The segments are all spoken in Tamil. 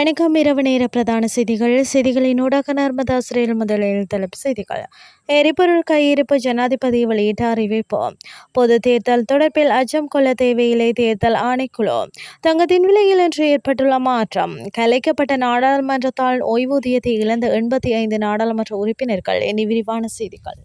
வணக்கம் இரவு நேர பிரதான செய்திகள். செய்திகளின் ஊடாக சிறையில் முதலில் தலைப்பு செய்திகள். எரிபொருள் கையிருப்பு ஜனாதிபதி வெளியிட்ட அறிவிப்பு. பொது தேர்தல் தொடர்பில் அச்சம் கொள்ள தேவையில்லை தேர்தல் ஆணைக்குழு. தங்கத்தின் விலையில் இன்று ஏற்பட்டுள்ள மாற்றம். கலைக்கப்பட்ட நாடாளுமன்றத்தால் ஓய்வூதியத்தை இழந்த எண்பத்தி ஐந்து நாடாளுமன்ற உறுப்பினர்கள். இனி விரிவான செய்திகள்.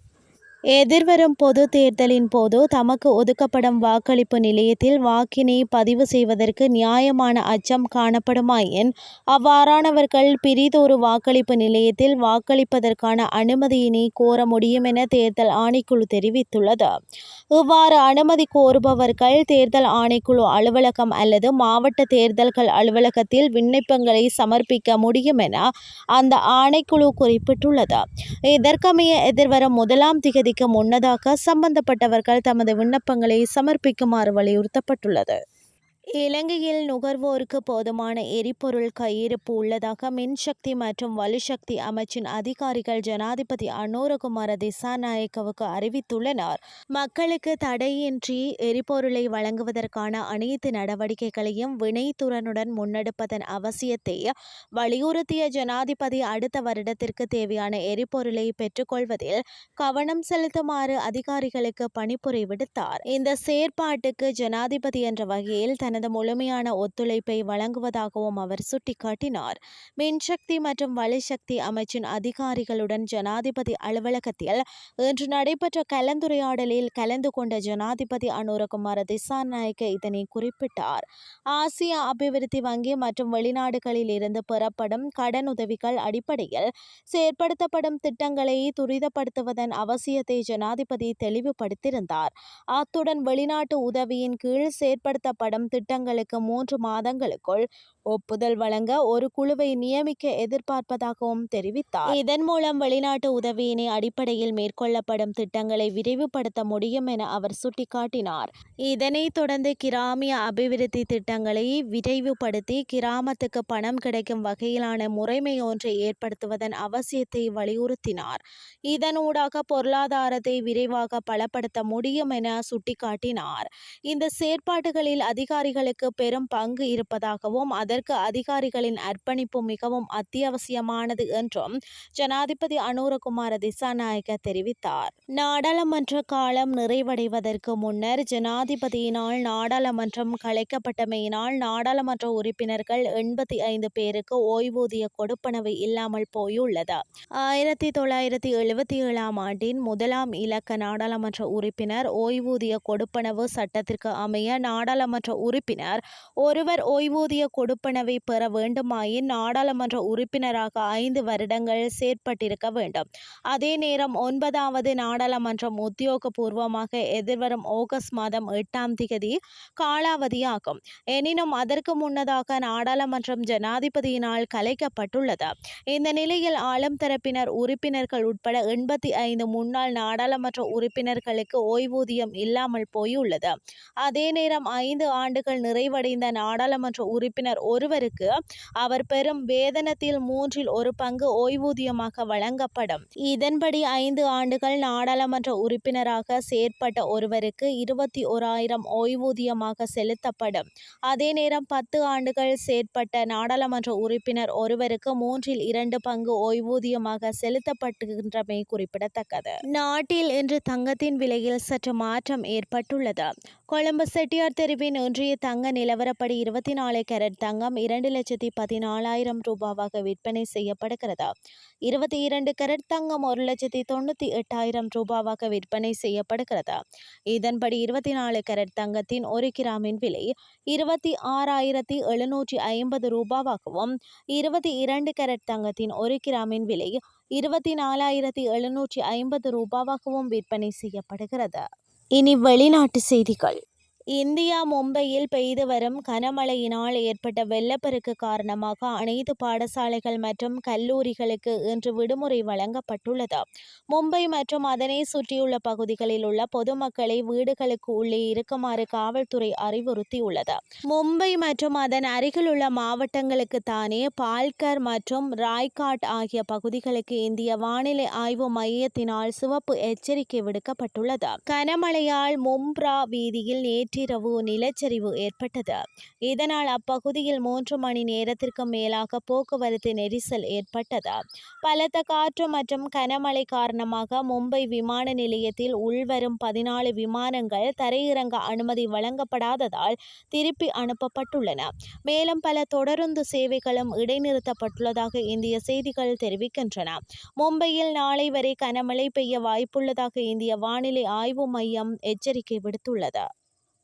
எதிர்வரும் பொது தேர்தலின் போது தமக்கு ஒதுக்கப்படும் வாக்களிப்பு நிலையத்தில் வாக்கினை பதிவு செய்வதற்கு நியாயமான அச்சம் காணப்படுமாயின் அவ்வாறானவர்கள் பிரிதொரு வாக்களிப்பு நிலையத்தில் வாக்களிப்பதற்கான அனுமதியினை கோர முடியும் என தேர்தல் ஆணைக்குழு தெரிவித்துள்ளது. இவ்வாறு அனுமதி கோருபவர்கள் தேர்தல் ஆணைக்குழு அலுவலகம் அல்லது மாவட்ட தேர்தல்கள் அலுவலகத்தில் விண்ணப்பங்களை சமர்ப்பிக்க முடியும் என அந்த ஆணைக்குழு குறிப்பிட்டுள்ளது. இதற்கமைய எதிர்வரும் முதலாம் திகதி முன்னதாக சம்பந்தப்பட்டவர்கள் தமது விண்ணப்பங்களை சமர்ப்பிக்குமாறு வலியுறுத்தப்பட்டுள்ளது. இலங்கையில் நுகர்வோருக்கு போதுமான எரிபொருள் கையிருப்பு உள்ளதாக மின்சக்தி மற்றும் வலுசக்தி அமைச்சின் அதிகாரிகள் ஜனாதிபதி அனுரகுமார திசாநாயக்கவுக்கு அறிவித்துள்ளனர். மக்களுக்கு தடையின்றி எரிபொருளை வழங்குவதற்கான அனைத்து நடவடிக்கைகளையும் வினைத்துறனுடன் முன்னெடுப்பதன் அவசியத்தை வலியுறுத்திய ஜனாதிபதி அடுத்த வருடத்திற்கு தேவையான எரிபொருளை பெற்றுக்கொள்வதில் கவனம் செலுத்துமாறு அதிகாரிகளுக்கு பணிபுரி விடுத்தார் இந்த செயற்பாட்டுக்கு ஜனாதிபதி என்ற வகையில் தனது தனது முழுமையான ஒத்துழைப்பை வழங்குவதாகவும் அவர் சுட்டிக்காட்டினார். மின்சக்தி மற்றும் வலுசக்தி அமைச்சின் அதிகாரிகளுடன் ஜனாதிபதி அலுவலகத்தில் இன்று நடைபெற்ற கலந்துரையாடலில் கலந்து கொண்ட ஜனாதிபதி அனுரகுமார திசாநாயக்க இதனை குறிப்பிட்டார். ஆசிய அபிவிருத்தி வங்கி மற்றும் வெளிநாடுகளில் இருந்து பெறப்படும் கடனுதவிகள் அடிப்படையில் செயற்படுத்தப்படும் திட்டங்களை துரிதப்படுத்துவதன் அவசியத்தை ஜனாதிபதி தெளிவுபடுத்தியிருந்தார். அத்துடன் வெளிநாட்டு உதவியின் கீழ் செயற்படுத்தப்படும் திட்ட திட்டங்களுக்கு மூன்று மாதங்களுக்குள் ஒப்புதல் வழங்க ஒரு குழுவை நியமிக்க எதிர்பார்ப்பதாகவும் தெரிவித்தார். இதன் மூலம் வெளிநாட்டு உதவியினை அடிப்படையில் மேற்கொள்ளப்படும் திட்டங்களை விரைவுபடுத்த முடியும் என அவர் சுட்டிக்காட்டினார். இதனைத் தொடர்ந்து கிராமிய அபிவிருத்தி திட்டங்களை விரைவுபடுத்தி கிராமத்துக்கு பணம் கிடைக்கும் வகையிலான முறைமை ஒன்றை ஏற்படுத்துவதன் அவசியத்தை வலியுறுத்தினார். இதனூடாக பொருளாதாரத்தை விரைவாக பலப்படுத்த முடியும் என சுட்டிக்காட்டினார். இந்த செயற்பாடுகளில் அதிகாரிகள் அதிகாரிகளுக்கு பெரும் பங்கு இருப்பதாகவும் அதற்கு அதிகாரிகளின் அர்ப்பணிப்பு மிகவும் அத்தியாவசியமானது என்றும் ஜனாதிபதி அனுரகுமார திசாநாயக்க தெரிவித்தார். நாடாளுமன்ற காலம் நிறைவடைவதற்கு முன்னர் ஜனாதிபதியினால் நாடாளுமன்றம் கலைக்கப்பட்டமையினால் நாடாளுமன்ற உறுப்பினர்கள் எண்பத்தி ஐந்து பேருக்கு ஓய்வூதிய கொடுப்பனவு இல்லாமல் போயுள்ளது. ஆயிரத்தி தொள்ளாயிரத்தி எழுபத்தி ஏழாம் ஆண்டின் முதலாம் இலக்க நாடாளுமன்ற உறுப்பினர் ஓய்வூதிய கொடுப்பனவு சட்டத்திற்கு அமைய நாடாளுமன்ற உறுப்பினர் உறுப்பினர். ஒருவர் ஓய்வூதிய கொடுப்பனவை பெற வேண்டுமாயின் நாடாளுமன்ற உறுப்பினராக ஐந்து வருடங்கள் செயற்பட்டிருக்க வேண்டும். அதே நேரம் ஒன்பதாவது நாடாளுமன்றம் உத்தியோகபூர்வமாக எதிர்வரும் ஆகஸ்ட் மாதம் எட்டாம் திகதி காலாவதியாகும். எனினும் அதற்கு முன்னதாக நாடாளுமன்றம் ஜனாதிபதியினால் கலைக்கப்பட்டுள்ளது. இந்த நிலையில் ஆளும் தரப்பினர் உறுப்பினர்கள் உட்பட எண்பத்தி ஐந்து முன்னாள் நாடாளுமன்ற உறுப்பினர்களுக்கு ஓய்வூதியம் இல்லாமல் போயுள்ளது. அதே நேரம் ஐந்து ஆண்டுகள் ஆண்டுகள் நிறைவடைந்த நாடாளுமன்ற உறுப்பினர் ஒருவருக்கு அவர் பெறும் வேதனத்தில் மூன்றில் ஒரு பங்கு ஓய்வூதியமாக வழங்கப்படும். இதன்படி ஐந்து ஆண்டுகள் நாடாளுமன்ற உறுப்பினராக செயற்பட்ட ஒருவருக்கு இருபத்தி ஓராயிரம் ஓய்வூதியமாக செலுத்தப்படும். அதே நேரம் பத்து ஆண்டுகள் செயற்பட்ட நாடாளுமன்ற உறுப்பினர் ஒருவருக்கு மூன்றில் இரண்டு பங்கு ஓய்வூதியமாக செலுத்தப்படுகின்றமை குறிப்பிடத்தக்கது. நாட்டில் இன்று தங்கத்தின் விலையில் சற்று மாற்றம் ஏற்பட்டுள்ளது. கொழும்பு செட்டியார் தெருவின் இன்றைய தங்க நிலவரப்படி இருபத்தி நாலு கேரட் தங்கம் இரண்டு லட்சத்தி பதினாலாயிரம் ரூபாவாக விற்பனை செய்யப்படுகிறது. இருபத்தி இரண்டு கேரட் தங்கம் ஒரு லட்சத்தி தொண்ணூற்றி எட்டாயிரம் ரூபாவாக விற்பனை செய்யப்படுகிறது. இதன்படி இருபத்தி நாலு கேரட் தங்கத்தின் ஒரு கிராமின் விலை இருபத்தி ஆறாயிரத்தி எழுநூற்றி ஐம்பது ரூபாவாகவும் இருபத்தி இரண்டு கேரட் தங்கத்தின் ஒரு கிராமின் விலை இருபத்தி நாலாயிரத்தி எழுநூற்றி ஐம்பது ரூபாவாகவும் விற்பனை செய்யப்படுகிறது. இனி வெளிநாட்டு செய்திகள். இந்தியா மும்பையில் பெய்து வரும் கனமழையினால் ஏற்பட்ட வெள்ளப்பெருக்கு காரணமாக அனைத்து பாடசாலைகள் மற்றும் கல்லூரிகளுக்கு இன்று விடுமுறை வழங்கப்பட்டுள்ளது. மும்பை மற்றும் அதனை சுற்றியுள்ள பகுதிகளில் உள்ள பொதுமக்களை வீடுகளுக்கு உள்ளே இருக்குமாறு காவல்துறை அறிவுறுத்தியுள்ளது. மும்பை மற்றும் அதன் அருகிலுள்ள மாவட்டங்களுக்கு தானே பால்கர் மற்றும் ராய்காட் ஆகிய பகுதிகளுக்கு இந்திய வானிலை ஆய்வு மையத்தினால் சிவப்பு எச்சரிக்கை விடுக்கப்பட்டுள்ளது. கனமழையால் மும்ப்ரா வீதியில் நேற்று நேற்றிரவு நிலச்சரிவு ஏற்பட்டது. இதனால் அப்பகுதியில் மூன்று மணி நேரத்திற்கு மேலாக போக்குவரத்து நெரிசல் ஏற்பட்டது. பலத்த காற்று மற்றும் கனமழை காரணமாக மும்பை விமான நிலையத்தில் உள்வரும் பதினாலு விமானங்கள் தரையிறங்க அனுமதி வழங்கப்படாததால் திருப்பி அனுப்பப்பட்டுள்ளன. மேலும் பல தொடருந்து சேவைகளும் இடைநிறுத்தப்பட்டுள்ளதாக இந்திய செய்திகள் தெரிவிக்கின்றன. மும்பையில் நாளை வரை கனமழை பெய்ய வாய்ப்புள்ளதாக இந்திய வானிலை ஆய்வு மையம் எச்சரிக்கை விடுத்துள்ளது.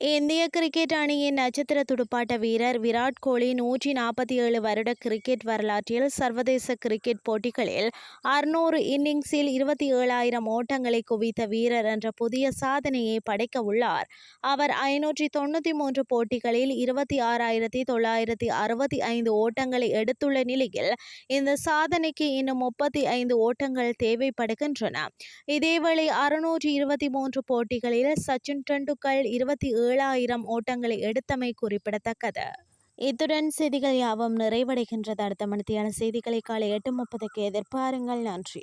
இந்திய கிரிக்கெட் அணியின் நட்சத்திர துடுப்பாட்ட வீரர் விராட் கோலி நூற்றி நாற்பத்தி ஏழு வருட கிரிக்கெட் வரலாற்றில் சர்வதேச கிரிக்கெட் போட்டிகளில் அறுநூறு இன்னிங்ஸில் இருபத்தி ஏழாயிரம் ஓட்டங்களை குவித்த வீரர் என்ற புதிய சாதனையை படைக்க உள்ளார். அவர் ஐநூற்றி தொண்ணூற்றி மூன்று போட்டிகளில் இருபத்தி ஆறாயிரத்தி தொள்ளாயிரத்தி அறுபத்தி ஐந்து ஓட்டங்களை எடுத்துள்ள நிலையில் இந்த சாதனைக்கு இன்னும் முப்பத்தி ஐந்து ஓட்டங்கள் தேவைப்படுகின்றன. இதேவேளை அறுநூற்றி இருபத்தி மூன்று போட்டிகளில் சச்சின் டெண்டுல்கர் இருபத்தி ஏழாயிரம் ஓட்டங்களை எடுத்தமை குறிப்பிடத்தக்கது. இத்துடன் செய்திகள் யாவும் நிறைவடைகின்றது. அடுத்த மணித்தியான செய்திகளை காலை எட்டு முப்பதுக்கு எதிர்பாருங்கள். நன்றி.